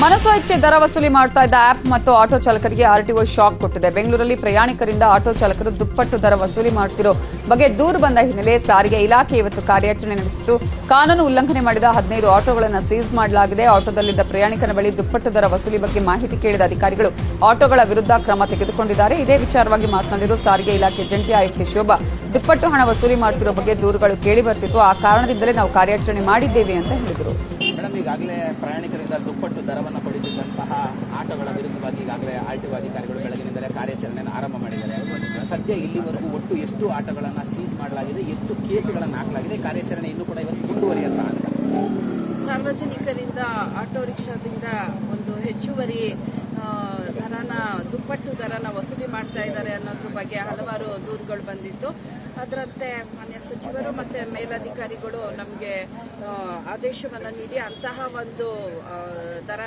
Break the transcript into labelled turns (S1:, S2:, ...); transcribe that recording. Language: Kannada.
S1: ಮನಸೋ ಇಚ್ಛೆ ದರ ವಸೂಲಿ ಮಾಡ್ತಾ ಇದ್ದ ಆಪ್ ಮತ್ತು ಆಟೋ ಚಾಲಕರಿಗೆ ಆರ್ಟಿಒ ಶಾಕ್ ಕೊಟ್ಟಿದೆ. ಬೆಂಗಳೂರಲ್ಲಿ ಪ್ರಯಾಣಿಕರಿಂದ ಆಟೋ ಚಾಲಕರು ದುಪ್ಪಟ್ಟು ದರ ವಸೂಲಿ ಮಾಡುತ್ತಿರೋ ಬಗ್ಗೆ ದೂರು ಬಂದ ಹಿನ್ನೆಲೆ ಸಾರಿಗೆ ಇಲಾಖೆ ಇವತ್ತು ಕಾರ್ಯಾಚರಣೆ ನಡೆಸಿತು ಕಾನೂನು ಉಲ್ಲಂಘನೆ ಮಾಡಿದ ಹದಿನೈದು ಆಟೋಗಳನ್ನು ಸೀಸ್ ಮಾಡಲಾಗಿದೆ. ಆಟೋದಲ್ಲಿದ್ದ ಪ್ರಯಾಣಿಕನ ಬಳಿ ದುಪ್ಪಟ್ಟು ದರ ವಸೂಲಿ ಬಗ್ಗೆ ಮಾಹಿತಿ ಕೇಳಿದ ಅಧಿಕಾರಿಗಳು ಆಟೋಗಳ ವಿರುದ್ಧ ಕ್ರಮ ತೆಗೆದುಕೊಂಡಿದ್ದಾರೆ. ಇದೇ ವಿಚಾರವಾಗಿ ಮಾತನಾಡಿರುವ ಸಾರಿಗೆ ಇಲಾಖೆ ಜಂಟಿ ಆಯುಕ್ತೆ ಶೋಭಾ, ದುಪ್ಪಟ್ಟು ಹಣ ವಸೂಲಿ ಮಾಡ್ತಿರೋ ಬಗ್ಗೆ ದೂರುಗಳು ಕೇಳಿ ಬರ್ತಿತ್ತು. ಆ ಕಾರಣದಿಂದಲೇ ನಾವು ಕಾರ್ಯಾಚರಣೆ ಮಾಡಿದ್ದೇವೆ ಅಂತ ಹೇಳಿದರು.
S2: ಆರ್ ಅಧಿಕಾರಿಗಳು ಬೆಳಗಿನಿಂದಲೇ ಕಾರ್ಯಾಚರಣೆಯನ್ನು ಆರಂಭ ಮಾಡಿದ್ದಾರೆ. ಸದ್ಯ ಇಲ್ಲಿವರೆಗೂ ಒಟ್ಟು ಎಷ್ಟು ಆಟೋಗಳನ್ನು ಸೀಸ್ ಮಾಡಲಾಗಿದೆ, ಎಷ್ಟು ಕೇಸುಗಳನ್ನು ಹಾಕಲಾಗಿದೆ, ಕಾರ್ಯಾಚರಣೆ ಇನ್ನೂ ಕೂಡ ಇವತ್ತು ಮುಂದುವರಿಯಲ್ಲ
S3: ಸಾರ್ವಜನಿಕರಿಂದ, ಆಟೋ ರಿಕ್ಷಾದಿಂದ ಒಂದು ಹೆಚ್ಚುವರಿ ದರನ, ದುಪ್ಪಟ್ಟು ದರನ ವಸೂಲಿ ಮಾಡ್ತಾ ಇದ್ದಾರೆ ಅನ್ನೋದ್ರ ಬಗ್ಗೆ ಹಲವಾರು ದೂರುಗಳು ಬಂದಿತ್ತು. ಅದರಂತೆ ಮಾನ್ಯ ಸಚಿವರು ಮತ್ತು ಮೇಲಧಿಕಾರಿಗಳು ನಮಗೆ ಆದೇಶವನ್ನು ನೀಡಿ ಅಂತಹ ಒಂದು ದರ